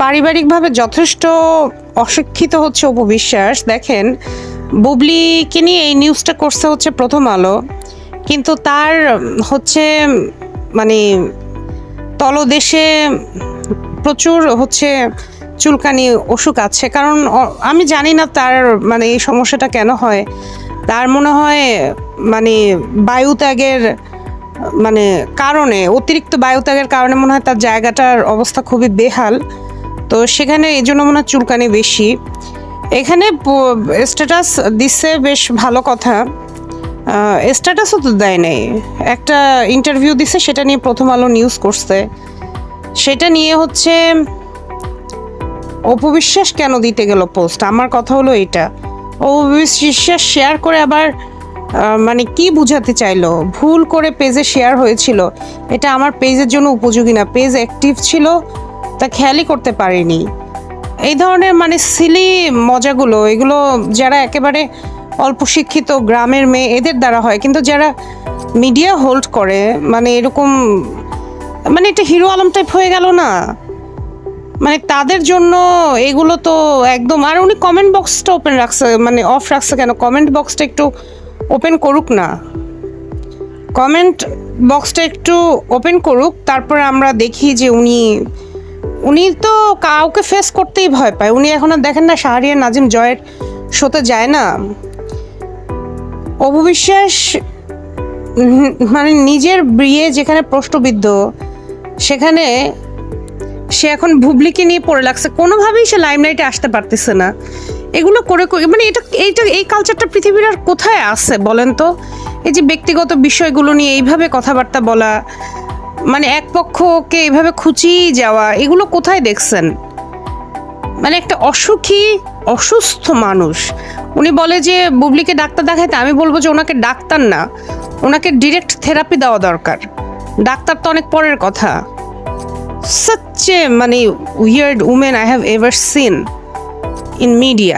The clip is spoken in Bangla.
পারিবারিকভাবে যথেষ্ট অশিক্ষিত হচ্ছে উপবিশ্বাস দেখেন, বুবলিকে নিয়ে এই নিউজটা করছে হচ্ছে প্রথম আলো, কিন্তু তার হচ্ছে মানে তলদেশে প্রচুর হচ্ছে চুলকানি অসুখ আছে। কারণ আমি জানি না তার মানে এই সমস্যাটা কেন হয়। তার মনে হয় মানে বায়ুত্যাগের মানে কারণে, অতিরিক্ত বায়ুত্যাগের কারণে মনে হয় তার জায়গাটার অবস্থা খুবই বেহাল। তো সেখানে এই জন্য মনে চুলকানি বেশি। এখানে স্ট্যাটাস দিচ্ছে বেশ ভালো কথা। স্ট্যাটাসও তো দেয় নাই। একটা ইন্টারভিউ দিছে, সেটা নিয়ে প্রথম আলো নিউজ করছে। সেটা নিয়ে হচ্ছে অপবিশ্বাস কেন দিতে গেল পোস্ট আমার কথা হলো এটা। অপবিশ্বাস শেয়ার করে আবার মানে কি বুঝাতে চাইলো? ভুল করে পেজে শেয়ার হয়েছিল। এটা আমার পেজের জন্য উপযোগী না। পেজ অ্যাক্টিভ ছিল তা খেয়ালই করতে পারিনি। এই ধরনের মানে সিলি মজাগুলো, এগুলো যারা একেবারে অল্প শিক্ষিত গ্রামের মেয়ে, এদের দ্বারা হয়। কিন্তু যারা মিডিয়া হোল্ড করে মানে এরকম মানে এটা হিরো আলম টাইপ হয়ে গেল না। মানে তাদের জন্য এগুলো তো একদম, আর উনি কমেন্ট বক্সটা ওপেন রাখছে মানে অফ রাখছে কেন? কমেন্ট বক্সটা একটু ওপেন করুক না। কমেন্ট বক্সটা একটু ওপেন করুক, তারপর আমরা দেখি যে উনি উনি তো কাউকে ফেস করতেই ভয় পায়। উনি এখন আর দেখেন না শাহরিয়া নাজিম জয়ের শোতে যায় না। অপবিশ্বাস মানে নিজের বিয়ে যেখানে প্রশ্নবিদ্ধ, সেখানে সে এখন ভুবলিকে নিয়ে পড়ে লাগছে। কোনোভাবেই সে লাইমলাইটে আসতে পারতেছে না। এগুলো করে মানে এটা, এইটা, এই কালচারটা পৃথিবীর আর কোথায় আছে বলেন তো? এই যে ব্যক্তিগত বিষয়গুলো নিয়ে এইভাবে কথাবার্তা বলা মানে এক পক্ষকে এভাবে খুঁচিয়ে যাওয়া, এগুলো কোথায় দেখছেন? মানে একটা অসুখী, অসুস্থ মানুষ। উনি বলে যে, বুবলিকে ডাক্তার দেখাইতে, আমি বলব যে ওনাকে ডাক্তার না। ওনাকে ডিরেক্ট থেরাপি দেওয়া দরকার। ডাক্তার তো অনেক পরের কথা। A মানে weird women I have ever seen in media.